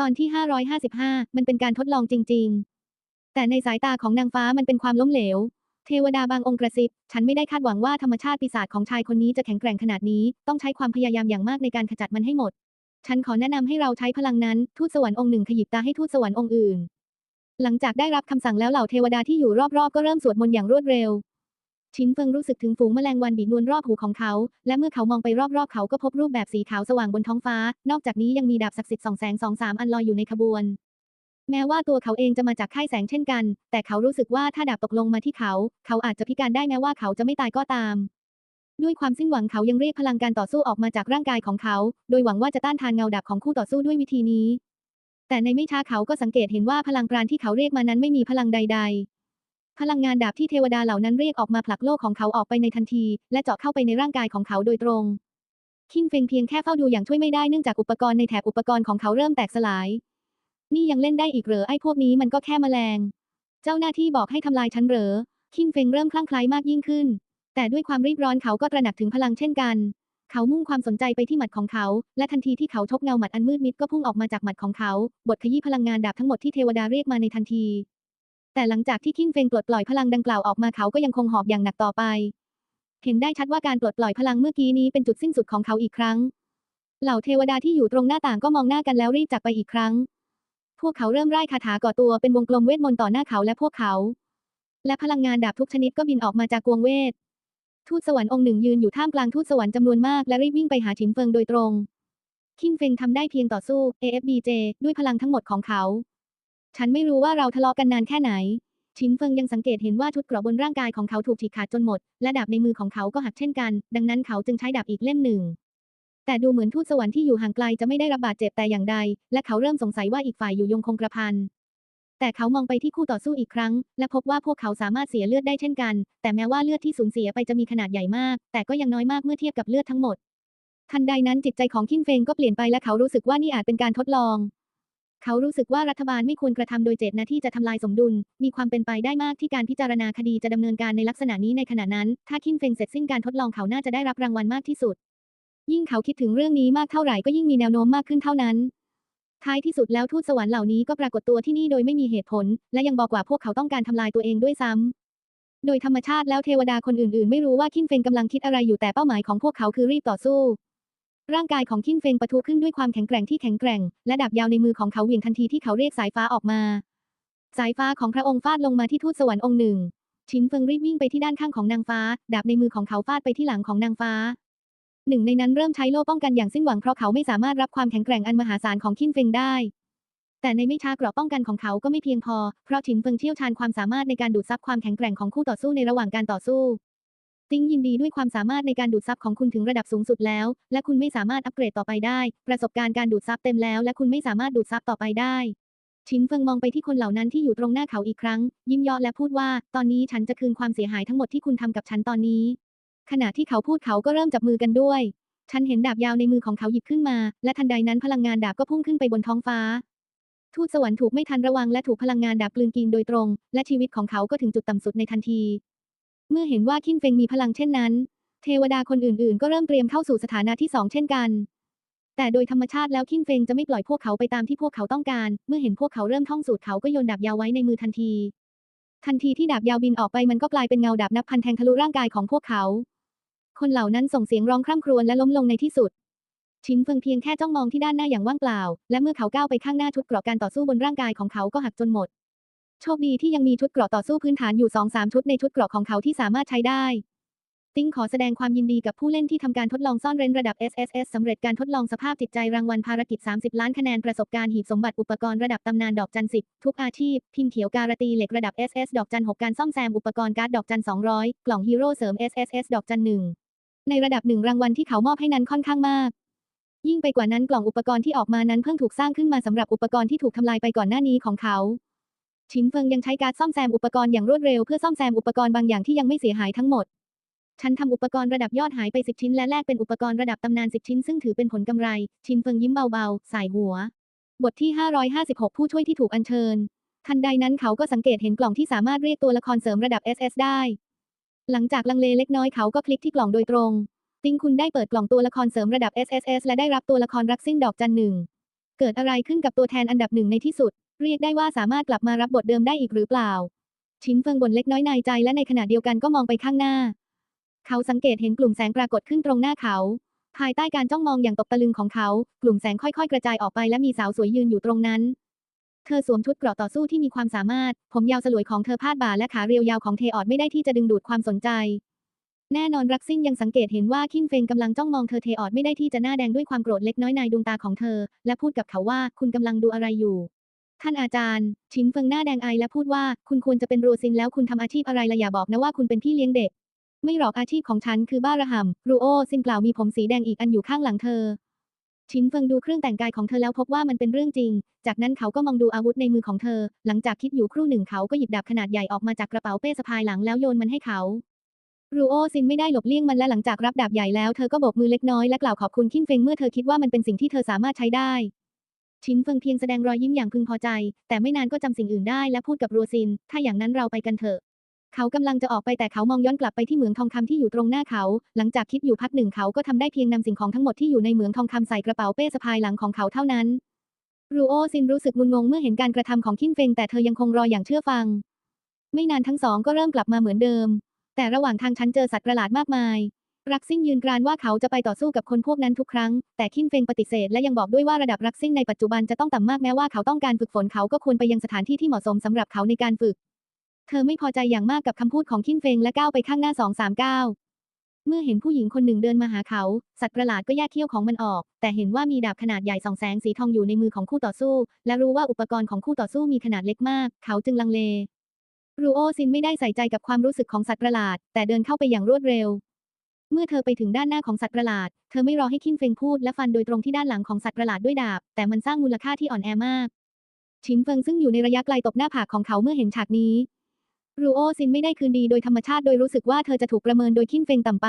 ตอนที่ 555 มันเป็นการทดลองจริง ๆ แต่ในสายตาของนางฟ้ามันเป็นความล้มเหลว เทวดาบางองค์กระซิบ ฉันไม่ได้คาดหวังว่าธรรมชาติปีศาจของชายคนนี้จะแข็งแกร่งขนาดนี้ ต้องใช้ความพยายามอย่างมากในการขจัดมันให้หมด ฉันขอแนะนำให้เราใช้พลังนั้น ทูตสวรรค์องค์หนึ่งขยิบตาให้ทูตสวรรค์องค์อื่น หลังจากได้รับคำสั่งแล้วเหล่าเทวดาที่อยู่รอบๆ ก็เริ่มสวดมนต์อย่างรวดเร็ว ชินเฟิงรู้สึกถึงฝูงแมลงวันบีบนวลรอบหูของเขา และเมื่อเขามองไปรอบๆ เขาก็พบรูปแบบสีขาวสว่างบนท้องฟ้า นอกจากนี้ยังมีดาบศักดิ์สิทธิ์สองแสงสองสามอันลอยอยู่ในขบวน แม้ว่าตัวเขาเองจะมาจากค่ายแสงเช่นกัน แต่เขารู้สึกว่าถ้าดาบตกลงมาที่เขา เขาอาจจะพิการได้แม้ว่าเขาจะไม่ตายก็ตาม ด้วยความสิ้นหวังเขายังเรียกพลังการต่อสู้ออกมาจากร่างกายของเขา โดยหวังว่าจะต้านทานเงาดาบของคู่ต่อสู้ด้วยวิธีนี้ แต่ในไม่ช้าเขาก็สังเกตเห็นว่าพลังปราณที่เขาเรียกมานั้นไม่มีพลังใด ๆ พลังงานดาบที่เทวดาเหล่านั้นเรียกออกมาผลักโลกของเขาออกไปในทันที และเจาะเข้าไปในร่างกายของเขาโดยตรง คิงเฟงเพียงแค่เฝ้าดูอย่างช่วยไม่ได้เนื่องจากอุปกรณ์ในแถบอุปกรณ์ของเขาเริ่มแตกสลาย นี่ยังเล่นได้อีกเหรอไอ้พวกนี้มันก็แค่แมลง เจ้าหน้าที่บอกให้ทำลายฉันเหรอ คิงเฟงเริ่มคลั่งไคล้มากยิ่งขึ้น แต่ด้วยความรีบร้อนเขาก็ตระหนักถึงพลังเช่นกัน เขามุ่งความสนใจไปที่หมัดของเขา และทันทีที่เขาชกเงาหมัดอันมืดมิดก็พุ่งออกมาจากหมัดของเขา บทขยี้พลังงานดาบทั้งหมดที่เทวดาเรียกมาในทันที แต่หลังจากที่คิงเฟงปลดปล่อยพลังดังกล่าวออกมาเขาก็ยังคงหอบอย่างหนักต่อไป เห็นได้ชัดว่าการปลดปล่อยพลังเมื่อกี้นี้เป็นจุดสิ้นสุดของเขาอีกครั้ง เหล่าเทวดาที่อยู่ตรงหน้าต่างก็มองหน้ากันแล้วรีบจากไปอีกครั้ง พวกเขาเริ่มไล่คาถาก่อตัวเป็นวงกลมเวทมนต์ต่อหน้าเขาและพวกเขา และพลังงานดาบทุกชนิดก็บินออกมาจากกวงเวท ทูตสวรรค์องค์หนึ่งยืนอยู่ท่ามกลางทูตสวรรค์จำนวนมากและรีบวิ่งไปหาฉินเฟิงโดยตรงคิงเฟงทำได้เพียงต่อสู้ AFBJ ด้วยพลังทั้งหมดของเขา ฉันไม่รู้ว่าเราทะเลาะกันนานแค่ไหน ชินเฟิงยังสังเกตเห็นว่าชุดเกราะบนร่างกายของเขาถูกฉีกขาดจนหมด และดาบในมือของเขาก็หักเช่นกัน ดังนั้นเขาจึงใช้ดาบอีกเล่มหนึ่ง แต่ดูเหมือนทูตสวรรค์ที่อยู่ห่างไกลจะไม่ได้รับบาดเจ็บแต่อย่างใด และเขาเริ่มสงสัยว่าอีกฝ่ายอยู่ยงคงกระพันแต่เขามองไปที่คู่ต่อสู้อีกครั้ง และพบว่าพวกเขาสามารถเสียเลือดได้เช่นกัน แต่แม้ว่าเลือดที่สูญเสียไปจะมีขนาดใหญ่มาก แต่ก็ยังน้อยมากเมื่อเทียบกับเลือดทั้งหมด ทันใดนั้นจิตใจของคิงเฟงก็เปลี่ยนไปและเขารู้สึกว่านี่อาจเป็นการทดลอง เขารู้สึกว่ารัฐบาลไม่ควรกระทำโดยเจตนาที่จะทำลายสมดุล มีความเป็นไปได้มากที่การพิจารณาคดีจะดำเนินการในลักษณะนี้ในขณะนั้น ถ้าคิงเฟงเสร็จสิ้นการทดลองเขาน่าจะได้รับรางวัลมากที่สุด ยิ่งเขาคิดถึงเรื่องนี้มากเท่าไหร่ก็ยิ่งมีแนวโน้มมากขึ้นเท่านั้น ท้ายที่สุดแล้วทูตสวรรค์เหล่านี้ก็ปรากฏตัวที่นี่โดยไม่มีเหตุผล และยังบอกว่าพวกเขาต้องการทำลายตัวเองด้วยซ้ำโดยธรรมชาติแล้วเทวดาคนอื่นๆ ไม่รู้ว่าคิงเฟงกำลังคิดอะไรอยู่แต่เป้าหมายของพวกเขาคือรีบต่อสู้ ร่างกายของคิงเฟงปะทุขึ้นด้วยความแข็งแกร่งที่แข็งแกร่ง และดาบยาวในมือของเขาเหวี่ยงทันทีที่เขาเรียกสายฟ้าออกมา สายฟ้าของพระองค์ฟาดลงมาที่ทูตสวรรค์องค์หนึ่ง ชินเฟิงรีบวิ่งไปที่ด้านข้างของนางฟ้า ดาบในมือของเขาฟาดไปที่หลังของนางฟ้า หนึ่งในนั้นเริ่มใช้โล่ป้องกันอย่างสิ้นหวังเพราะเขาไม่สามารถรับความแข็งแกร่งอันมหาศาลของคินเฟงได้ แต่ในไม่ช้าเกราะป้องกันของเขาก็ไม่เพียงพอ เพราะฉินเฟิงเชี่ยวชาญความสามารถในการดูดซับความแข็งแกร่งของคู่ต่อสู้ในระหว่างการต่อสู้ ติ้งยินดีด้วยความสามารถในการดูดซับของคุณถึงระดับสูงสุดแล้ว และคุณไม่สามารถอัปเกรดต่อไปได้ ประสบการณ์การดูดซับเต็มแล้ว และคุณไม่สามารถดูดซับต่อไปได้ชินเฟิงมองไปที่คนเหล่านั้นที่อยู่ตรงหน้าเขาอีกครั้ง ยิ้มยาะและพูดว่า ตอนนี้ฉันจะคืนความเสียหายทั้งหมดที่คุณทำกับฉันตอนนี้ ขณะที่เขาพูดเขาก็เริ่มจับมือกันด้วย ฉันเห็นดาบยาวในมือของเขาหยิบขึ้นมา และทันใดนั้นพลังงานดาบก็พุ่งขึ้นไปบนท้องฟ้า ทูตสวรรค์ถูกไม่ทันระวังและถูกพลังงานดาบกลืนกินโดยตรง และชีวิตของเขาก็ถึงจุดต่ำสุดในทันที เมื่อเห็นว่าคินเฟงมีพลังเช่นนั้น เทวดาคนอื่นๆ ก็เริ่มเตรียมเข้าสู่สถานะที่สองเช่นกัน แต่โดยธรรมชาติแล้วคินเฟงจะไม่ปล่อยพวกเขาไปตามที่พวกเขาต้องการ เมื่อเห็นพวกเขาเริ่มท่องสูตรเขาก็โยนดาบยาวไว้ในมือทันที ทันทีที่ดาบยาวบินออกไปมันก็กลายเป็นเงาดาบนับพันแทงทะลุร่างกายของพวกเขา คนเหล่านั้นส่งเสียงร้องคร่ำครวญและล้มลงในที่สุดชินเฟิงเพียงแค่จ้องมองที่ด้านหน้าอย่างว่างเปล่า และเมื่อเขาก้าวไปข้างหน้าชุดเกราะการต่อสู้บนร่างกายของเขาก็หักจนหมด โชคดีที่ยังมีชุดเกราะต่อสู้พื้นฐานอยู่สองสามชุดในชุดเกราะของเขาที่สามารถใช้ได้ ติ้งขอแสดงความยินดีกับผู้เล่นที่ทำการทดลองซ่อนเร้นระดับ SSS สำเร็จการทดลองสภาพจิตใจรางวัลภารกิจ 30 ล้านคะแนนประสบการณ์หีบสมบัติอุปกรณ์ระดับตำนานดอกจันสิบทุกอาชีพ พิมพ์เขียวการตีเหล็กระดับ SS ดอกจันหกการซ่อมแซมอุปกรณ์การ์ดดอกจัน200 กล่องฮีโร่เสริม SSS ดอกจันหนึ่งในระดับหนึ่งรางวัลที่เขามอบให้นั้นค่อนข้างมากยิ่งไปกว่านั้นกล่องอุปกรณ์ที่ออกมานั้นเพิ่งถูกสร้างขึ้นมาสำหรับอุปกรณ์ที่ถูกทำลายไปก่อนหน้านี้ของเขา ชินเฟิงยังใช้การซ่อมแซมอุปกรณ์อย่างรวดเร็วเพื่อซ่อมแซมอุปกรณ์บางอย่างที่ยังไม่เสียหายทั้งหมด ฉันทำอุปกรณ์ระดับยอดหายไป10ชิ้นและแลกเป็นอุปกรณ์ระดับตำนาน10ชิ้นซึ่งถือเป็นผลกำไร ชินเฟิงยิ้มเบาๆ สายหัว บทที่ 556 ผู้ช่วยที่ถูกอัญเชิญ ทันใดนั้นเขาก็สังเกตเห็นกล่องที่สามารถเรียกตัวละครเสริมระดับ SS ได้ หลังจากลังเลเล็กน้อยเขาก็คลิกที่กล่องโดยตรง ติงคุณได้เปิดกล่องตัวละครเสริมระดับ SSS และได้รับตัวละครรักสิ้นดอกจันหนึ่ง เกิดอะไรขึ้นกับตัวแทนอันดับหนึ่งในที่สุด เรียกได้ว่าสามารถกลับมารับบทเดิมได้อีกหรือเปล่า ชินเฟิงบ่นเล็กน้อยในใจและในขณะเดียวกันก็มองไปข้างหน้า เขาสังเกตเห็นกลุ่มแสงปรากฏขึ้นตรงหน้าเขา ภายใต้การจ้องมองอย่างตกตะลึงของเขา กลุ่มแสงค่อยๆ กระจายออกไปและมีสาวสวยยืนอยู่ตรงนั้น เธอสวมชุดเกราะต่อสู้ที่มีความสามารถ ผมยาวสลวยของเธอพาดบ่าและขาเรียวยาวของเทออดไม่ได้ที่จะดึงดูดความสนใจ แน่นอนรักซิ่งยังสังเกตเห็นว่าคินเฟงกำลังจ้องมองเธอเทออดไม่ได้ที่จะหน้าแดงด้วยความโกรธเล็กน้อยในดวงตาของเธอ และพูดกับเขาว่าคุณกำลังดูอะไรอยู่ ท่านอาจารย์ ชินเฟิงหน้าแดงไอและพูดว่า คุณควรจะเป็นรูซินแล้วคุณทำอาชีพอะไรละอย่าบอกนะว่าคุณเป็นพี่เลี้ยงเด็ก ไม่หรอกอาชีพของฉันคือบ้าระห่ำรูโอซินกล่าวมีผมสีแดงอีกอันอยู่ข้างหลังเธอ ชินเฟิงดูเครื่องแต่งกายของเธอแล้วพบว่ามันเป็นเรื่องจริง จากนั้นเขาก็มองดูอาวุธในมือของเธอ หลังจากคิดอยู่ครู่หนึ่งเขาก็หยิบดาบขนาดใหญ่ออกมาจากกระเป๋าเป้สะพายหลังแล้วโยนมันให้เขารูโอซินไม่ได้หลบเลี่ยงมันและหลังจากรับดาบใหญ่แล้วเธอก็โบกมือเล็กน้อยและกล่าวขอบคุณคินเฟงเมื่อเธอคิดว่ามันเป็นสิ่งที่เธอสามารถใช้ได้ ชินเฟิงเพียงแสดงรอยยิ้มอย่างพึงพอใจ แต่ไม่นานก็จำสิ่งอื่นได้และพูดกับรัวซิน ถ้าอย่างนั้นเราไปกันเถอะ เขากำลังจะออกไปแต่เขามองย้อนกลับไปที่เหมืองทองคำที่อยู่ตรงหน้าเขา หลังจากคิดอยู่พักหนึ่งเขาก็ทำได้เพียงนำสิ่งของทั้งหมดที่อยู่ในเหมืองทองคำใส่กระเป๋าเป้สะพายหลังของเขาเท่านั้นรูโอซินรู้สึกงุนงงเมื่อเห็นการกระทำของคินเฟงแต่เธอยังคงรออย่างเชื่อฟัง ไม่นานทั้งสองก็เริ่มกลับมาเหมือนเดิม แต่ระหว่างทางฉันเจอสัตว์ประหลาดมากมาย รักซิ่งยืนกรานว่าเขาจะไปต่อสู้กับคนพวกนั้นทุกครั้ง แต่คินเฟงปฏิเสธและยังบอกด้วยว่าระดับรักซิ่งในปัจจุบันจะต้องต่ำมากแม้ว่าเขาต้องการฝึกฝนเขาก็ควรไปยังสถานที่ที่เหมาะสมสำหรับเขาในการฝึก เธอไม่พอใจอย่างมากกับคำพูดของคินเฟงและก้าวไปข้างหน้าสองสามก้าวเมื่อเห็นผู้หญิงคนหนึ่งเดินมาหาเขา สัตว์ประหลาดก็แยกเขี้ยวของมันออก แต่เห็นว่ามีดาบขนาดใหญ่สองแสงสีทองอยู่ในมือของคู่ต่อสู้ และรู้ว่าอุปกรณ์ของคู่ต่อสู้มีขนาดเล็กมาก เขาจึงลังเล รูโอซินไม่ได้ใส่ใจกับความรู้สึกของสัตว์ประหลาด แต่เดินเข้าไปอย่างรวดเร็ว เมื่อเธอไปถึงด้านหน้าของสัตว์ประหลาด เธอไม่รอให้คินเฟงพูดและฟันโดยตรงที่ด้านหลังของสัตว์ประหลาดด้วยดาบ แต่มันสร้างมูลค่าที่อ่อนแอมาก ชินเฟิงซึ่งอยู่ในระยะไกลตบหน้าผากของเขาเมื่อเห็นฉากนี้ รูโอซินไม่ได้คืนดีโดยธรรมชาติโดยรู้สึกว่าเธอจะถูกประเมินโดยคินเฟงต่ำไป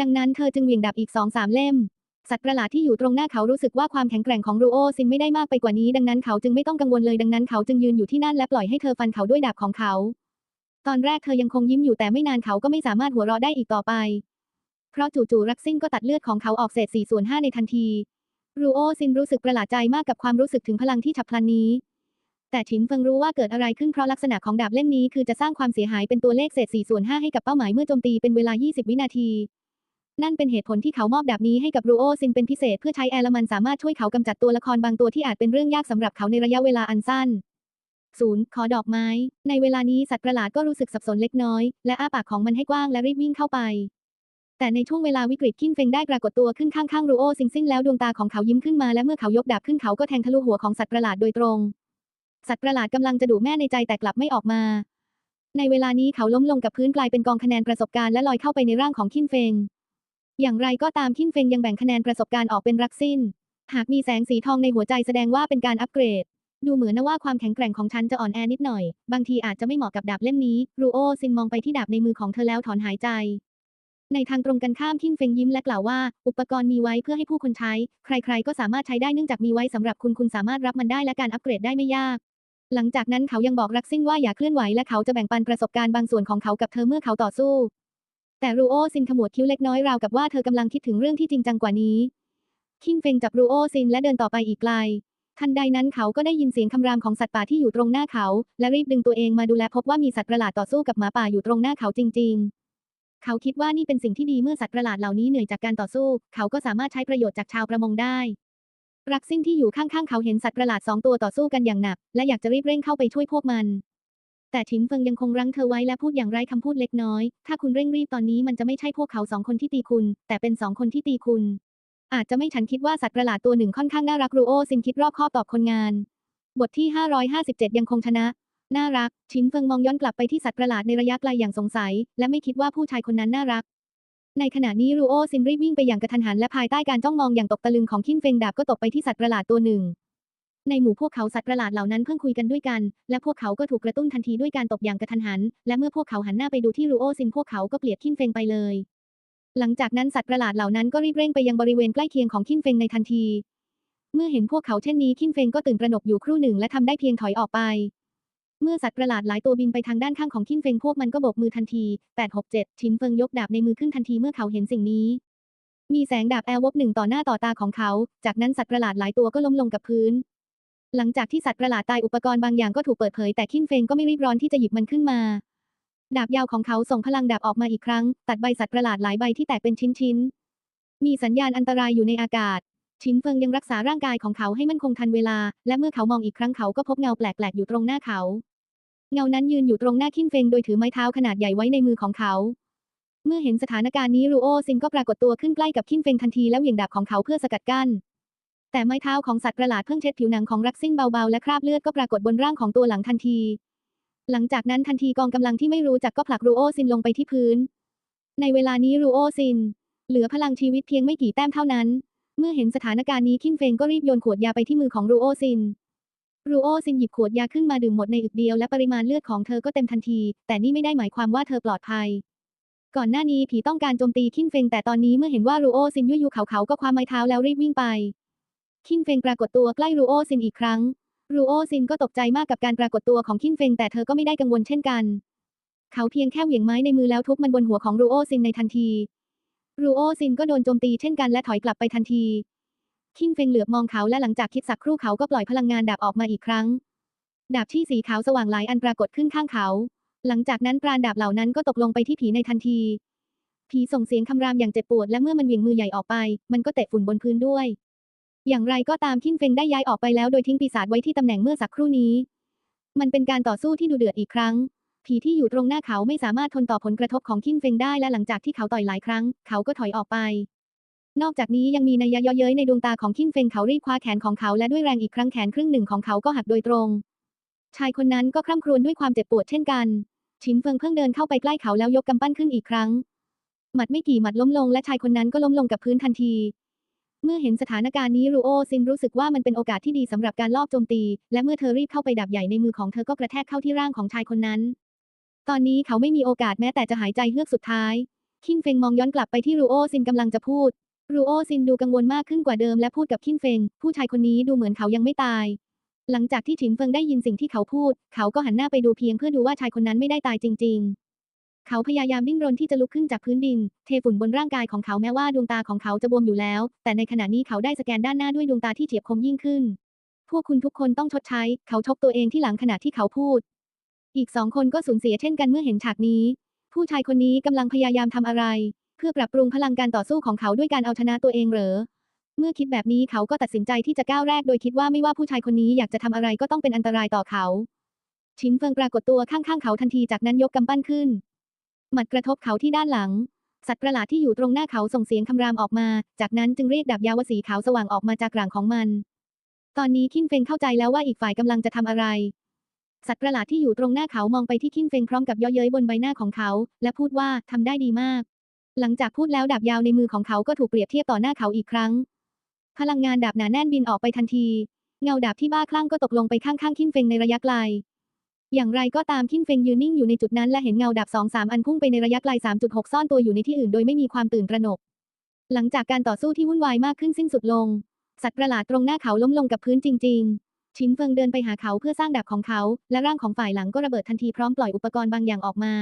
ดังนั้นเธอจึงเหวี่ยงดาบอีกสองสามเล่ม สัตว์ประหลาดที่อยู่ตรงหน้าเขารู้สึกว่าความแข็งแกร่งของรูโอซินไม่ได้มากไปกว่านี้ ดังนั้นเขาจึงไม่ต้องกังวลเลย ดังนั้นเขาจึงยืนอยู่ที่นั่นและปล่อยให้เธอฟันเขาด้วยดาบของเขา ตอนแรกเธอยังคงยิ้มอยู่แต่ไม่นานเขาก็ไม่สามารถหัวเราะได้อีกต่อไป เพราะจู่ๆรักซิ่งก็ตัดเลือดของเขาออกเศษ4ส่วน5ในทันที รูโอซินรู้สึกประหลาดใจมากกับความรู้สึกถึงพลังที่ฉับพลันนี้ แต่ฉินเฟิงรู้ว่าเกิดอะไรขึ้นเพราะลักษณะของดาบเล่มนี้คือจะสร้างความเสียหายเป็นตัวเลขเศษ4ส่วน5ให้กับเป้าหมายเมื่อโจมตีเป็นเวลา 20 วินาที นั่นเป็นเหตุผลที่เขามอบดาบนี้ให้กับรูโอซินเป็นพิเศษเพื่อใช้แอลมันสามารถช่วยเขากำจัดตัวละครบางตัวที่อาจเป็นเรื่องยากสำหรับเขาในระยะเวลาอันสั้น ศูนย์ขอดอกไม้ ในเวลานี้สัตว์ประหลาดก็รู้สึกสับสนเล็กน้อย และอ้าปากของมันให้กว้างและรีบวิ่งเข้าไป แต่ในช่วงเวลาวิกฤตคินเฟงได้ปรากฏตัวขึ้นข้างๆรูโอซิงซินแล้วดวงตาของเขายิ้มขึ้นมาและเมื่อเขายกดาบขึ้นเขาก็แทงทะลุหัวของสัตว์ประหลาดโดยตรง สัตว์ประหลาดกำลังจะดุแม่ในใจแต่กลับไม่ออกมา ในเวลานี้เขาล้มลงกับพื้นกลายเป็นกองคะแนนประสบการณ์และลอยเข้าไปในร่างของคินเฟง อย่างไรก็ตามคินเฟงยังแบ่งคะแนนประสบการณ์ออกเป็นรักสิ้น หากมีแสงสีทองในหัวใจแสดงว่าเป็นการอัปเกรด ดูเหมือนนะว่าความแข็งแกร่งของฉันจะอ่อนแอนิดหน่อย บางทีอาจจะไม่เหมาะกับดาบเล่มนี้ รูโอซินมองไปที่ดาบในมือของเธอแล้วถอนหายใจ ในทางตรงกันข้ามคินเฟงยิ้มและกล่าวว่า อุปกรณ์มีไว้เพื่อให้ผู้คนใช้ ใครๆ ก็สามารถใช้ได้เนื่องจากมีไว้สำหรับคุณคุณสามารถรับมันได้และการอัปเกรดได้ไม่ยาก หลังจากนั้นเขายังบอกรักซิ่งว่าอย่าเคลื่อนไหวและเขาจะแบ่งปันประสบการณ์บางส่วนของเขากับเธอเมื่อเขาต่อสู้ แต่รูโอซินขมวดคิ้วเล็กน้อยราวกับว่าเธอกำลังคิดถึงเรื่องที่จริงจังกว่านี้คิงเฟงจับรูโอซินและเดินต่อไปอีกไกล ทันใดนั้นเขาก็ได้ยินเสียงคำรามของสัตว์ป่าที่อยู่ตรงหน้าเขา และรีบดึงตัวเองมาดูแลพบว่ามีสัตว์ประหลาดต่อสู้กับหมาป่าอยู่ตรงหน้าเขาจริง ๆ เขาคิดว่านี่เป็นสิ่งที่ดีเมื่อสัตว์ประหลาดเหล่านี้เหนื่อยจากการต่อสู้ เขาก็สามารถใช้ประโยชน์จากชาวประมงได้รักซิ่งที่อยู่ข้างๆเขาเห็นสัตว์ประหลาดสองตัวต่อสู้กันอย่างหนัก และอยากจะรีบเร่งเข้าไปช่วยพวกมัน แต่ฉินเฟิงยังคงรั้งเธอไว้และพูดอย่างไร้คำพูดเล็กน้อย ถ้าคุณเร่งรีบตอนนี้มันจะไม่ใช่พวกเขาสองคนที่ตีคุณ แต่เป็นสองคนที่ตีคุณ อาจจะไม่ฉันคิดว่าสัตว์ประหลาดตัวหนึ่งค่อนข้างน่ารักรูโอซินคิดรอบคอบตอบคนงาน บทที่ 557 ยังคงชนะ น่ารัก ชินเฟิงมองย้อนกลับไปที่สัตว์ประหลาดในระยะไกลอย่างสงสัย และไม่คิดว่าผู้ชายคนนั้นน่ารัก ในขณะนี้รูโอซินรีบวิ่งไปอย่างกระทันหันและภายใต้การจ้องมองอย่างตกตะลึงของคินเฟิงดาบก็ตกไปที่สัตว์ประหลาดตัวหนึ่ง ในหมู่พวกเขาสัตว์ประหลาดเหล่านั้นเพิ่งคุยกันด้วยกัน และพวกเขาก็ถูกกระตุ้นทันทีด้วยการตบอย่างกระทันหัน และเมื่อพวกเขาหันหน้าไปดูที่รูโอซินพวกเขาก็เกลียดคินเฟงไปเลย หลังจากนั้นสัตว์ประหลาดเหล่านั้นก็รีบเร่งไปยังบริเวณใกล้เคียงของคินเฟงในทันที เมื่อเห็นพวกเขาเช่นนี้คินเฟงก็ตื่นตระหนกอยู่ครู่หนึ่งและทำได้เพียงถอยออกไป เมื่อสัตว์ประหลาดหลายตัวบินไปทางด้านข้างของคินเฟงพวกมันก็โบกมือทันที867ชินเฟิงยกดาบในมือขึ้นทันทีเมื่อเขาเห็นสิ่งนี้ มีแสงดาบแอลวบหนึ่งต่อหน้าต่อตาของเขา จากนั้นสัตว์ประหลาดหลายตัวก็ล้มลงกับพื้น หลังจากที่สัตว์ประหลาดตายอุปกรณ์บางอย่างก็ถูกเปิดเผยแต่คินเฟงก็ไม่รีบร้อนที่จะหยิบมันขึ้นมา ดาบยาวของเขาส่งพลังดาบออกมาอีกครั้ง ตัดใบสัตว์ประหลาดหลายใบที่แตกเป็นชิ้นๆ มีสัญญาณอันตรายอยู่ในอากาศ ชินเฟิงยังรักษาร่างกายของเขาให้มั่นคงทันเวลา และเมื่อเขามองอีกครั้งเขาก็พบเงาแปลกๆอยู่ตรงหน้าเขา เงานั้นยืนอยู่ตรงหน้าคินเฟงโดยถือไม้เท้าขนาดใหญ่ไว้ในมือของเขา เมื่อเห็นสถานการณ์นี้รูโอซินก็ปรากฏตัวขึ้นใกล้กับคินเฟงทันทีแล้วเหวี่ยงดาบของเขาเพื่อสกัดกั้นแต่ไม้เท้าของสัตว์ประหลาดเพิ่งเช็ดผิวหนังของรักซิ่งเบาๆ และคราบเลือดก็ปรากฏบนร่างของตัวหลังทันที หลังจากนั้นทันทีกองกำลังที่ไม่รู้จักก็ผลักรูโอซินลงไปที่พื้น ในเวลานี้รูโอซิน เหลือพลังชีวิตเพียงไม่กี่แต้มเท่านั้น เมื่อเห็นสถานการณ์นี้คินเฟงก็รีบโยนขวดยาไปที่มือของรูโอซิน รูโอซินหยิบขวดยาขึ้นมาดื่มหมดในอึกเดียวและปริมาณเลือดของเธอก็เต็มทันที แต่นี่ไม่ได้หมายความว่าเธอปลอดภัย ก่อนหน้านี้ผีต้องการโจมตีคินเฟงแต่ตอนนี้เมื่อเห็นว่ารูโอซินยุยยูเขาเขาก็คว้าไม้เท้าแล้วรีบวิ่งไปคินเฟงปรากฏตัวใกล้รูโอซินอีกครั้ง รูโอซินก็ตกใจมากกับการปรากฏตัวของคินเฟงแต่เธอก็ไม่ได้กังวลเช่นกัน เขาเพียงแค่เหวี่ยงไม้ในมือแล้วทุบมันบนหัวของรูโอซินในทันที รูโอซินก็โดนโจมตีเช่นกันและถอยกลับไปทันที คินเฟงเหลือบมองเขาและหลังจากคิดสักครู่เขาก็ปล่อยพลังงานดาบออกมาอีกครั้ง ดาบที่สีขาวสว่างหลายอันปรากฏขึ้นข้างเขา หลังจากนั้นปราณดาบเหล่านั้นก็ตกลงไปที่ผีในทันที ผีส่งเสียงคำรามอย่างเจ็บปวดและเมื่อมันเหวี่ยงมือใหญ่ออกไป มันก็เตะฝุ่นบนพื้นด้วย อย่างไรก็ตามคินเฟงได้ย้ายออกไปแล้วโดยทิ้งปีศาจไว้ที่ตำแหน่งเมื่อสักครู่นี้ มันเป็นการต่อสู้ที่ดูเดือดอีกครั้ง ผีที่อยู่ตรงหน้าเขาไม่สามารถทนต่อผลกระทบของคินเฟงได้และหลังจากที่เขาต่อยหลายครั้ง เขาก็ถอยออกไป นอกจากนี้ยังมีนัยยะเยาะเย้ยในดวงตาของคินเฟงเขารีบคว้าแขนของเขาและด้วยแรงอีกครั้งแขนครึ่งหนึ่งของเขาก็หักโดยตรง ชายคนนั้นก็คร่ำครวญด้วยความเจ็บปวดเช่นกันชินเฟิงเพิ่งเดินเข้าไปใกล้เขาแล้วยกกำปั้นขึ้นอีกครั้ง หมัดไม่กี่หมัดล้มลงและชายคนนั้นก็ล้มลงกับพื้นทันที เมื่อเห็นสถานการณ์นี้รูโอซินรู้สึกว่ามันเป็นโอกาสที่ดีสำหรับการลอบโจมตี และเมื่อเธอรีบเข้าไปดับใหญ่ในมือของเธอก็กระแทกเข้าที่ร่างของชายคนนั้น ตอนนี้เขาไม่มีโอกาสแม้แต่จะหายใจเฮือกสุดท้าย คินเฟงมองย้อนกลับไปที่รูโอซินกำลังจะพูด รูโอซินดูกังวลมากขึ้นกว่าเดิมและพูดกับคินเฟง ผู้ชายคนนี้ดูเหมือนเขายังไม่ตาย หลังจากที่ฉินเฟิงได้ยินสิ่งที่เขาพูด เขาก็หันหน้าไปดูเพียงเพื่อดูว่าชายคนนั้นไม่ได้ตายจริง ๆ เขาพยายามดิ้นรนที่จะลุกขึ้นจากพื้นดิน เทฝุ่นบนร่างกายของเขาแม้ว่าดวงตาของเขาจะบวมอยู่แล้ว แต่ในขณะนี้เขาได้สแกนด้านหน้าด้วยดวงตาที่เฉียบคมยิ่งขึ้น พวกคุณทุกคนต้องชดใช้ เขาชกตัวเองที่หลังขณะที่เขาพูด อีกสองคนก็สูญเสียเช่นกันเมื่อเห็นฉากนี้ ผู้ชายคนนี้กำลังพยายามทำอะไร เพื่อปรับปรุงพลังการต่อสู้ของเขาด้วยการเอาชนะตัวเองเหรอ เมื่อคิดแบบนี้เขาก็ตัดสินใจที่จะก้าวแรกโดยคิดว่าไม่ว่าผู้ชายคนนี้อยากจะทำอะไรก็ต้องเป็นอันตรายต่อเขา ชินเฟิงปรากฏตัวข้างๆเขาทันทีจากนั้นยกกำปั้นขึ้น หมัดกระทบเขาที่ด้านหลัง สัตว์ประหลาดที่อยู่ตรงหน้าเขาส่งเสียงคำรามออกมา จากนั้นจึงเรียกดาบยาวสีขาวสว่างออกมาจากหลังของมัน ตอนนี้คินเฟงเข้าใจแล้วว่าอีกฝ่ายกำลังจะทำอะไร สัตว์ประหลาดที่อยู่ตรงหน้าเขามองไปที่คินเฟงพร้อมกับย่อเย้ยบนใบหน้าของเขา และพูดว่าทำได้ดีมาก หลังจากพูดแล้วดาบยาวในมือของเขาก็ถูกเปรียบเทียบต่อหน้าเขาอีกครั้ง พลังงานดาบหนาแน่นบินออกไปทันที เงาดาบที่บ้าคลั่งก็ตกลงไปข้างๆคินเฟงในระยะไกล อย่างไรก็ตามคินเฟงยืนนิ่งอยู่ในจุดนั้นและเห็นเงาดาบสองสามอันพุ่งไปในระยะไกล 3.6 ซ่อนตัวอยู่ในที่อื่นโดยไม่มีความตื่นตระหนก หลังจากการต่อสู้ที่วุ่นวายมากขึ้นสิ้นสุดลง สัตว์ประหลาดตรงหน้าเขาล้มลงกับพื้นจริง ๆ ชินเฟิงเดินไปหาเขาเพื่อสร้างดาบของเขา และร่างของฝ่ายหลังก็ระเบิดทันทีพร้อมปล่อยอุปกรณ์บางอย่างออกมา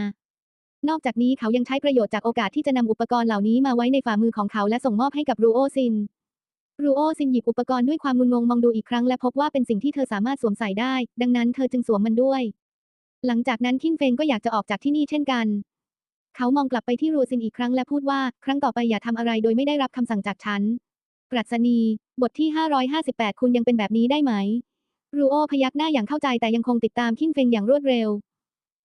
นอกจากนี้เขายังใช้ประโยชน์จากโอกาสที่จะนำอุปกรณ์เหล่านี้มาไว้ในฝ่ามือของเขาและส่งมอบให้กับรูโอซินรูโอซินหยิบอุปกรณ์ด้วยความงุนงงมองดูอีกครั้งและพบว่าเป็นสิ่งที่เธอสามารถสวมใส่ได้ ดังนั้นเธอจึงสวมมันด้วย หลังจากนั้นคินเฟงก็อยากจะออกจากที่นี่เช่นกัน เขามองกลับไปที่รูซินอีกครั้งและพูดว่า ครั้งต่อไปอย่าทำอะไรโดยไม่ได้รับคำสั่งจากฉันปรัชนี บทที่ 558 คุณยังเป็นแบบนี้ได้ไหม รูโอพยักหน้าอย่างเข้าใจแต่ยังคงติดตามคินเฟงอย่างรวดเร็ว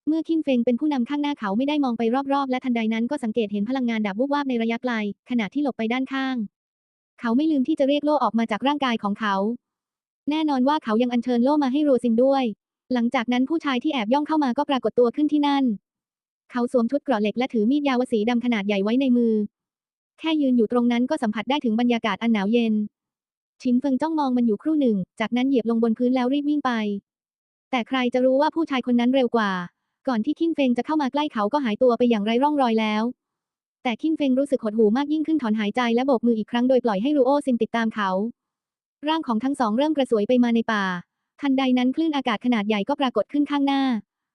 เมื่อคินเฟงเป็นผู้นำข้างหน้าเขาไม่ได้มองไปรอบๆ และทันใดนั้นก็สังเกตเห็นพลังงานดาบวูบวาบในระยะไกล ขณะที่หลบไปด้านข้าง เขาไม่ลืมที่จะเรียกโล่ออกมาจากร่างกายของเขา แน่นอนว่าเขายังอัญเชิญโล่มาให้โรซินด้วย หลังจากนั้นผู้ชายที่แอบย่องเข้ามาก็ปรากฏตัวขึ้นที่นั่น เขาสวมชุดเกราะเหล็กและถือมีดยาวสีดำขนาดใหญ่ไว้ในมือ แค่ยืนอยู่ตรงนั้นก็สัมผัสได้ถึงบรรยากาศอันหนาวเย็น ชินเฟิงจ้องมองมันอยู่ครู่หนึ่ง จากนั้นเหยียบลงบนพื้นแล้วรีบวิ่งไป แต่ใครจะรู้ว่าผู้ชายคนนั้นเร็วกว่า ก่อนที่คินเฟงจะเข้ามาใกล้เขาก็หายตัวไปอย่างไร้ร่องรอยแล้ว แต่คินเฟงรู้สึกหดหู่มากยิ่งขึ้นถอนหายใจและโบกมืออีกครั้งโดยปล่อยให้รูโอซินติดตามเขา ร่างของทั้งสองเริ่มกระสวยไปมาในป่า ทันใดนั้นคลื่นอากาศขนาดใหญ่ก็ปรากฏขึ้นข้างหน้า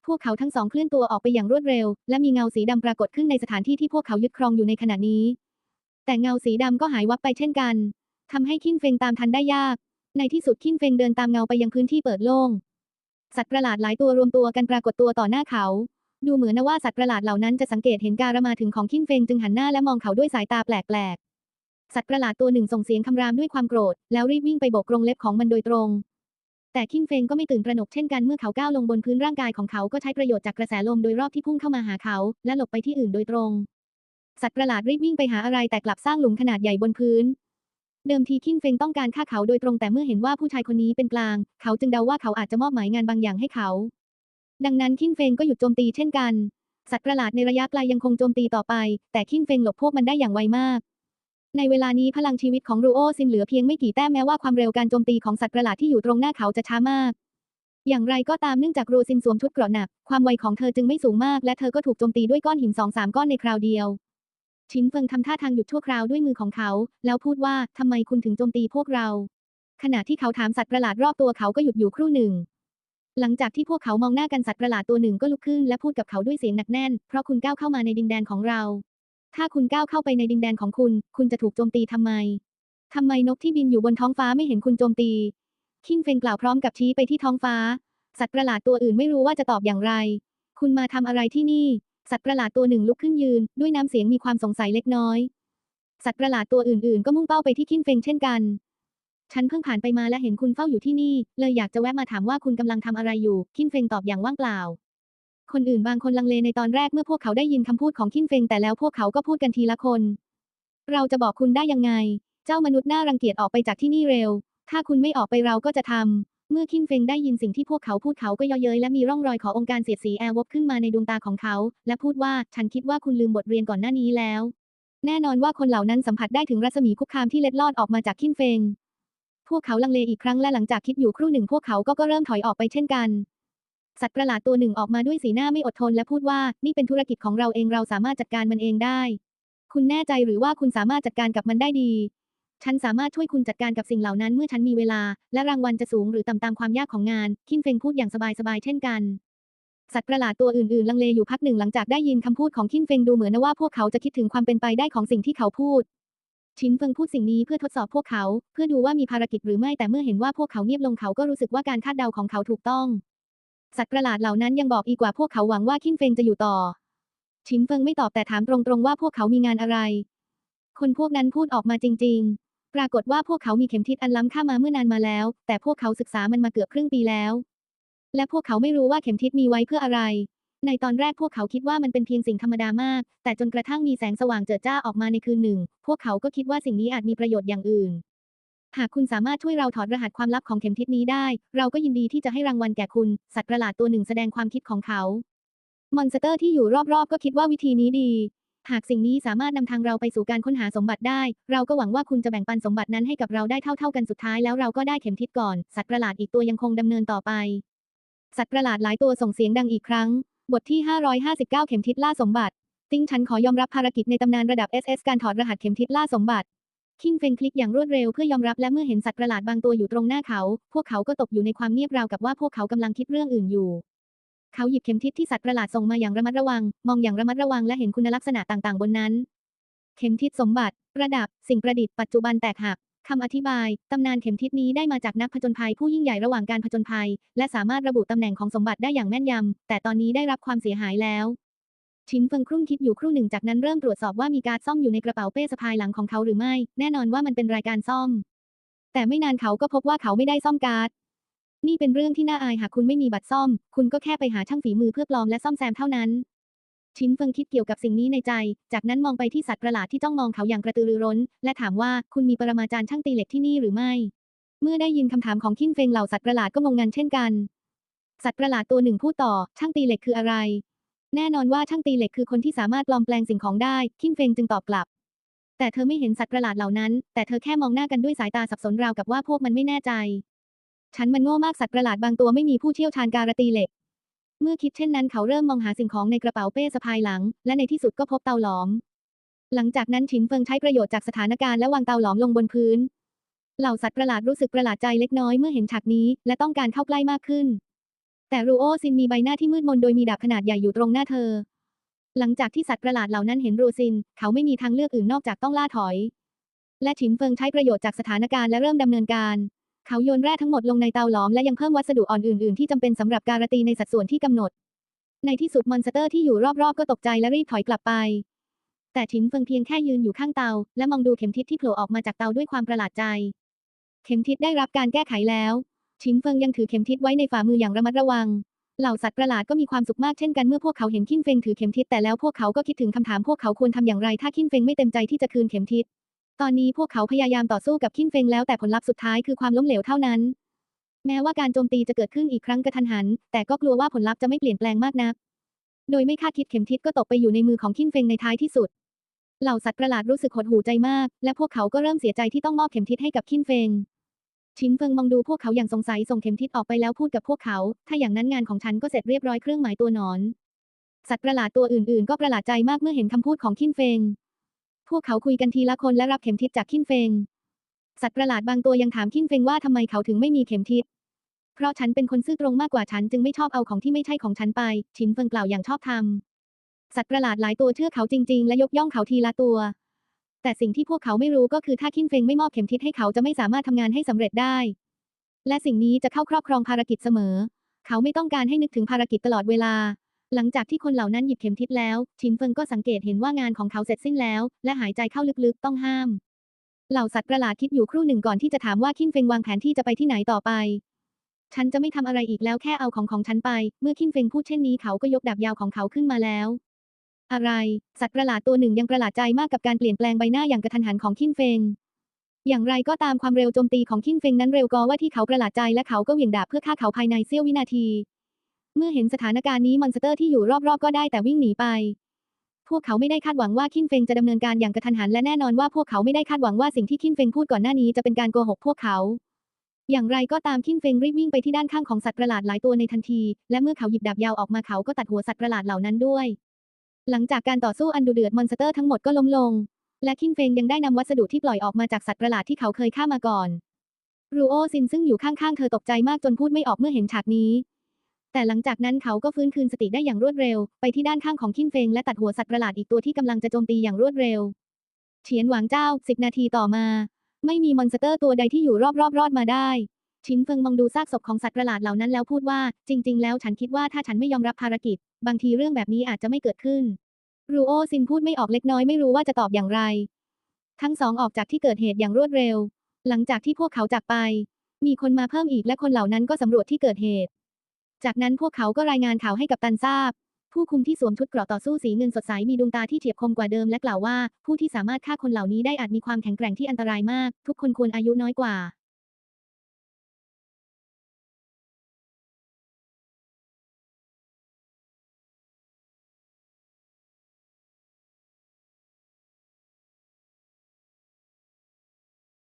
พวกเขาทั้งสองเคลื่อนตัวออกไปอย่างรวดเร็ว และมีเงาสีดำปรากฏขึ้นในสถานที่ที่พวกเขายึดครองอยู่ในขณะนี้ แต่เงาสีดำก็หายวับไปเช่นกันทำให้คินเฟงตามทันได้ยาก ในที่สุดคินเฟงเดินตามเงาไปยังพื้นที่เปิดโล่ง สัตว์ประหลาดหลายตัวรวมตัวกันปรากฏตัวต่อหน้าเขา ดูเหมือนนว่าสัตว์ประหลาดเหล่านั้นจะสังเกตเห็นการมาถึงของคินเฟงจึงหันหน้าและมองเขาด้วยสายตาแปลกๆ สัตว์ประหลาดตัวหนึ่งส่งเสียงคำรามด้วยความโกรธ แล้วรีบวิ่งไปโบกกรงเล็บของมันโดยตรง แต่คินเฟงก็ไม่ตื่นตระหนกเช่นกันเมื่อเขาก้าวลงบนพื้นร่างกายของเขาก็ใช้ประโยชน์จากกระแสลมโดยรอบที่พุ่งเข้ามาหาเขา และหลบไปที่อื่นโดยตรง สัตว์ประหลาดรีบวิ่งไปหาอะไรแต่กลับสร้างหลุมขนาดใหญ่บนพื้น เดิมทีคินเฟงต้องการฆ่าเขาโดยตรงแต่เมื่อเห็นว่าผู้ชายคนนี้เป็นกลาง เขาจึงเดาว่าเขาอาจจะมอบหมายงานบางอย่างให้เขา ดังนั้นคินเฟงก็หยุดโจมตีเช่นกัน สัตว์ประหลาดในระยะไกลยังคงโจมตีต่อไป แต่คินเฟงหลบพวกมันได้อย่างไวมาก ในเวลานี้พลังชีวิตของรูโอซินเหลือเพียงไม่กี่แต้มแม้ว่าความเร็วการโจมตีของสัตว์ประหลาดที่อยู่ตรงหน้าเขาจะช้ามาก อย่างไรก็ตามเนื่องจากรูซินสวมชุดเกราะหนัก ความไวของเธอจึงไม่สูงมาก และเธอก็ถูกโจมตีด้วยก้อนหินสองสามก้อนในคราวเดียว ชินเฟิงทำท่าทางหยุดชั่วคราวด้วยมือของเขา แล้วพูดว่าทำไมคุณถึงโจมตีพวกเรา ขณะที่เขาถามสัตว์ประหลาดรอบตัวเขาก็หยุดอยู่ครู่หนึ่ง หลังจากที่พวกเขามองหน้ากันสัตว์ประหลาดตัวหนึ่งก็ลุกขึ้นและพูดกับเขาด้วยเสียงหนักแน่น เพราะคุณก้าวเข้ามาในดินแดนของเรา ถ้าคุณก้าวเข้าไปในดินแดนของคุณ คุณจะถูกโจมตีทำไม ทำไมนกที่บินอยู่บนท้องฟ้าไม่เห็นคุณโจมตี คิงเฟงกล่าวพร้อมกับชี้ไปที่ท้องฟ้า สัตว์ประหลาดตัวอื่นไม่รู้ว่าจะตอบอย่างไร คุณมาทำอะไรที่นี่ สัตว์ประหลาดตัวหนึ่งลุกขึ้นยืน ด้วยน้ำเสียงมีความสงสัยเล็กน้อย สัตว์ประหลาดตัวอื่นๆ ก็มุ่งเป้าไปที่คิงเฟงเช่นกัน ฉันเพิ่งผ่านไปมาและเห็นคุณเฝ้าอยู่ที่นี่ เลยอยากจะแวะมาถามว่าคุณกำลังทำอะไรอยู่ คิงเฟงตอบอย่างว่างเปล่า คนอื่นบางคนลังเลในตอนแรกเมื่อพวกเขาได้ยินคำพูดของคิงเฟงแต่แล้วพวกเขาก็พูดกันทีละคน เราจะบอกคุณได้ยังไง เจ้ามนุษย์น่ารังเกียจออกไปจากที่นี่เร็ว ถ้าคุณไม่ออกไปเราก็จะทำ เมื่อคินเฟงได้ยินสิ่งที่พวกเขาพูดเขาก็เย่อเย้ยและมีร่องรอยขององค์การเสียดสีแอร์วบขึ้นมาในดวงตาของเขา และพูดว่าฉันคิดว่าคุณลืมบทเรียนก่อนหน้านี้แล้ว แน่นอนว่าคนเหล่านั้นสัมผัสได้ถึงรัศมีคุกคามที่เล็ดลอดออกมาจากคินเฟงพวกเขาลังเลอีกครั้งและหลังจากคิดอยู่ครู่หนึ่งพวกเขาก็ก็เริ่มถอยออกไปเช่นกัน สัตว์ประหลาดตัวหนึ่งออกมาด้วยสีหน้าไม่อดทนและพูดว่า นี่เป็นธุรกิจของเราเองเราสามารถจัดการมันเองได้ คุณแน่ใจหรือว่าคุณสามารถจัดการกับมันได้ดี ฉันสามารถช่วยคุณจัดการกับสิ่งเหล่านั้นเมื่อฉันมีเวลา และรางวัลจะสูงหรือต่ำตามความยากของงาน คินเฟงพูดอย่างสบายๆเช่นกันสัตว์ประหลาดตัวอื่นๆ ลังเลอยู่พักหนึ่งหลังจากได้ยินคำพูดของคินเฟงดูเหมือนว่าพวกเขาจะคิดถึงความเป็นไปได้ของสิ่งที่เขาพูด ชินเฟิงพูดสิ่งนี้เพื่อทดสอบพวกเขา เพื่อดูว่ามีภารกิจหรือไม่แต่เมื่อเห็นว่าพวกเขาเงียบลงเขาก็รู้สึกว่าการคาดเดาของเขาถูกต้อง สัตว์ประหลาดเหล่านั้นยังบอกอีกว่าพวกเขาหวังว่าคินเฟงจะอยู่ต่อ ชินเฟิงไม่ตอบแต่ถามตรงๆว่าพวกเขามีงานอะไร คนพวกนั้นพูดออกมาจริง ๆ ปรากฏว่าพวกเขามีเข็มทิศอันล้ำค่ามาเมื่อนานมาแล้ว แต่พวกเขาศึกษามันมาเกือบครึ่งปีแล้ว และพวกเขาไม่รู้ว่าเข็มทิศมีไว้เพื่ออะไร ในตอนแรกพวกเขาคิดว่ามันเป็นเพียงสิ่งธรรมดามาก แต่จนกระทั่งมีแสงสว่างเจิดจ้าออกมาในคืนหนึ่ง พวกเขาก็คิดว่าสิ่งนี้อาจมีประโยชน์อย่างอื่น หากคุณสามารถช่วยเราถอดรหัสความลับของเข็มทิศนี้ได้ เราก็ยินดีที่จะให้รางวัลแก่คุณ สัตว์ประหลาดตัวหนึ่งแสดงความคิดของเขา มอนสเตอร์ที่อยู่รอบๆ ก็คิดว่าวิธีนี้ดี หากสิ่งนี้สามารถนำทางเราไปสู่การค้นหาสมบัติได้ เราก็หวังว่าคุณจะแบ่งปันสมบัตินั้นให้กับเราได้เท่าๆกันสุดท้ายแล้วเราก็ได้เข็มทิศก่อน สัตว์ประหลาดอีกตัวยังคงดำเนินต่อไป สัตว์ประหลาดหลายตัวส่งเสียงดังอีกครั้ง บทที่ 559 เข็มทิศล่าสมบัติ ติ้งฉันขอยอมรับภารกิจในตำนานระดับ SS การถอดรหัสเข็มทิศล่าสมบัติ คิงเฟงคลิกอย่างรวดเร็วเพื่อยอมรับและเมื่อเห็นสัตว์ประหลาดบางตัวอยู่ตรงหน้าเขา พวกเขาก็ตกอยู่ในความเงียบราวกับว่าพวกเขากำลังคิดเรื่องอื่นอยู่ เขาหยิบเข็มทิศที่สัตว์ประหลาดส่งมาอย่างระมัดระวัง มองอย่างระมัดระวังและเห็นคุณลักษณะต่างๆ บนนั้น เข็มทิศสมบัติ ระดับ สิ่งประดิษฐ์ปัจจุบันแตกหักคำอธิบาย ตำนานเข็มทิศนี้ได้มาจากนักผจญภัยผู้ยิ่งใหญ่ระหว่างการผจญภัย และสามารถระบุตำแหน่งของสมบัติได้อย่างแม่นยำ แต่ตอนนี้ได้รับความเสียหายแล้ว ชินเฟิงครุ่นคิดอยู่ครู่หนึ่งจากนั้นเริ่มตรวจสอบว่ามีการซ่อมอยู่ในกระเป๋าเป้สะพายหลังของเขาหรือไม่ แน่นอนว่ามันเป็นรายการซ่อม แต่ไม่นานเขาก็พบว่าเขาไม่ได้ซ่อมการ์ดนี่เป็นเรื่องที่น่าอายหากคุณไม่มีบัตรซ่อม คุณก็แค่ไปหาช่างฝีมือเพื่อปลอมและซ่อมแซมเท่านั้น ชินเฟิงคิดเกี่ยวกับสิ่งนี้ในใจ จากนั้นมองไปที่สัตว์ประหลาดที่จ้องมองเขาอย่างกระตือรือร้น และถามว่าคุณมีปรมาจารย์ช่างตีเหล็กที่นี่หรือไม่ เมื่อได้ยินคำถามของคินเฟิงเหล่าสัตว์ประหลาดก็งงงันเช่นกัน สัตว์ประหลาดตัวหนึ่งพูดต่อ ช่างตีเหล็กคืออะไร แน่นอนว่าช่างตีเหล็กคือคนที่สามารถปลอมแปลงสิ่งของได้ คินเฟงจึงตอบกลับ แต่เธอไม่เห็นสัตว์ประหลาดเหล่านั้น แต่เธอแค่มองหน้ากันด้วยสายตาสับสนราวกับว่าพวกมันไม่แน่ใจ ฉันมันโง่มากสัตว์ประหลาดบางตัวไม่มีผู้เชี่ยวชาญการตีเหล็ก เมื่อคิดเช่นนั้นเขาเริ่มมองหาสิ่งของในกระเป๋าเป้สะพายหลัง และในที่สุดก็พบเตาหลอม หลังจากนั้นฉินเฟิงใช้ประโยชน์จากสถานการณ์และวางเตาหลอมลงบนพื้น เหล่าสัตว์ประหลาดรู้สึกประหลาดใจเล็กน้อยเมื่อเห็นฉากนี้ และต้องการเข้าใกล้มากขึ้น แต่รูโอซินมีใบหน้าที่มืดมนโดยมีดาบขนาดใหญ่อยู่ตรงหน้าเธอ หลังจากที่สัตว์ประหลาดเหล่านั้นเห็นรูซิน เขาไม่มีทางเลือกอื่นนอกจากต้องล่าถอย และฉินเฟิงใช้ประโยชน์จากสถานการณ์และเริ่มดำเนินการ เขาโยนแร่ทั้งหมดลงในเตาหลอมและยังเพิ่มวัสดุอ่อนอื่นๆที่จำเป็นสำหรับการตีในสัดส่วนที่กำหนด ในที่สุดมอนสเตอร์ที่อยู่รอบๆ ก็ตกใจและรีบถอยกลับไป แต่ฉินเฟิงเพียงแค่ยืนอยู่ข้างเตา และมองดูเข็มทิศที่โผล่ออกมาจากเตาด้วยความประหลาดใจ เข็มทิศได้รับการแก้ไขแล้ว ฉินเฟิงยังถือเข็มทิศไว้ในฝ่ามืออย่างระมัดระวัง เหล่าสัตว์ประหลาดก็มีความสุขมากเช่นกันเมื่อพวกเขาเห็นขิ้นเฟงถือเข็มทิศแต่แล้วพวกเขาก็คิดถึงคำถามพวกเขาควรทำอย่างไรถ้าขิ้นเฟงไม่เต็มใจที่จะคืนเข็มทิศ ตอนนี้พวกเขาพยายามต่อสู้กับขิ้นเฟงแล้วแต่ผลลัพธ์สุดท้ายคือความล้มเหลวเท่านั้น แม้ว่าการโจมตีจะเกิดขึ้นอีกครั้งกระทันหัน แต่ก็กลัวว่าผลลัพธ์จะไม่เปลี่ยนแปลงมากนัก โดยไม่คาดคิดเข็มทิศก็ตกไปอยู่ในมือของขิ้นเฟงในท้ายที่สุด เหล่าสัตว์ประหลาดรู้สึกหดหู่ใจมาก และพวกเขาก็เริ่มเสียใจที่ต้องมอบเข็มทิศให้กับขิ้นเฟง ชินเฟิงมองดูพวกเขาอย่างสงสัยส่งเข็มทิศออกไปแล้วพูดกับพวกเขา ถ้าอย่างนั้นงานของฉันก็เสร็จเรียบร้อยเครื่องหมายตัวหนอน สัตว์ประหลาดตัวอื่นๆ ก็ประหลาดใจมากเมื่อเห็นคำพูดของขิ้นเฟง พวกเขาคุยกันทีละคนและรับเข็มทิศจากขิ้นเฟง สัตว์ประหลาดบางตัวยังถามขิ้นเฟงว่าทำไมเขาถึงไม่มีเข็มทิศ เพราะฉันเป็นคนซื่อตรงมากกว่าฉันจึงไม่ชอบเอาของที่ไม่ใช่ของฉันไปชินเฟิงกล่าวอย่างชอบธรรมสัตว์ประหลาดหลายตัวเชื่อเขาจริงๆ และยกย่องเขาทีละตัว แต่สิ่งที่พวกเขาไม่รู้ก็คือถ้าขิ้นเฟงไม่มอบเข็มทิศให้เขาจะไม่สามารถทำงานให้สำเร็จได้ และสิ่งนี้จะเข้าครอบครองภารกิจเสมอ เขาไม่ต้องการให้นึกถึงภารกิจตลอดเวลา หลังจากที่คนเหล่านั้นหยิบเข็มทิศแล้ว ชินเฟิงก็สังเกตเห็นว่างานของเขาเสร็จสิ้นแล้ว และหายใจเข้าลึกๆต้องห้าม เหล่าสัตว์ประหลาดคิดอยู่ครู่หนึ่งก่อนที่จะถามว่าคินเฟงวางแผนที่จะไปที่ไหนต่อไป ฉันจะไม่ทำอะไรอีกแล้วแค่เอาของของฉันไป เมื่อคินเฟงพูดเช่นนี้เขาก็ยกดาบยาวของเขาขึ้นมาแล้ว อะไร สัตว์ประหลาดตัวหนึ่งยังประหลาดใจมากกับการเปลี่ยนแปลงใบหน้าอย่างกระทันหันของคินเฟง อย่างไรก็ตามความเร็วโจมตีของคินเฟงนั้นเร็วกว่าที่เขาประหลาดใจและเขาก็เหวี่ยงดาบเพื่อฆ่าเขาภายในเสี้ยววินาที เมื่อเห็นสถานการณ์นี้มอนสเตอร์ที่อยู่รอบๆ ก็ได้แต่วิ่งหนีไป พวกเขาไม่ได้คาดหวังว่าคินเฟงจะดำเนินการอย่างกระทันหันและแน่นอนว่าพวกเขาไม่ได้คาดหวังว่าสิ่งที่คินเฟงพูดก่อนหน้านี้จะเป็นการโกหกพวกเขาอย่างไรก็ตามคินเฟงรีบวิ่งไปที่ด้านข้างของสัตว์ประหลาดหลายตัวในทันที และเมื่อเขาหยิบดาบยาวออกมาเขาก็ตัดหัวสัตว์ประหลาดเหล่านั้นด้วย หลังจากการต่อสู้อันดุเดือดมอนสเตอร์ทั้งหมดก็ล้มลง และคินเฟงยังได้นำวัสดุที่ปล่อยออกมาจากสัตว์ประหลาดที่เขาเคยฆ่ามาก่อน รูโอซินซึ่งอยู่ข้างๆ เธอตกใจมากจนพูดไม่ออกเมื่อเห็นฉากนี้ แต่หลังจากนั้นเขาก็ฟื้นคืนสติได้อย่างรวดเร็ว ไปที่ด้านข้างของคินเฟงและตัดหัวสัตว์ประหลาดอีกตัวที่กำลังจะโจมตีอย่างรวดเร็ว เฉียนหวางเจ้าสิบนาทีต่อมา ไม่มีมอนสเตอร์ตัวใดที่อยู่รอบๆรอดมาได้ ชินเฟิงมองดูซากศพของสัตว์ประหลาดเหล่านั้นแล้วพูดว่า จริง ๆ แล้วฉันคิดว่าถ้าฉันไม่ยอมรับภารกิจ บางทีเรื่องแบบนี้อาจจะไม่เกิดขึ้น รูโอซินพูดไม่ออกเล็กน้อยไม่รู้ว่าจะตอบอย่างไร ทั้งสองออกจากที่เกิดเหตุอย่างรวดเร็ว หลังจากที่พวกเขาจากไป มีคนมาเพิ่มอีกและคนเหล่านั้นก็สำรวจที่เกิดเหตุ จากนั้นพวกเขาก็รายงานข่าวให้กับตันทราบ ผู้คุมที่สวมชุดเกราะต่อสู้สีเงินสดใสมีดวงตาที่เฉียบคมกว่าเดิมและกล่าวว่า ผู้ที่สามารถฆ่าคนเหล่านี้ได้อาจมีความแข็งแกร่งที่อันตรายมาก ทุกคนควรอายุน้อยกว่า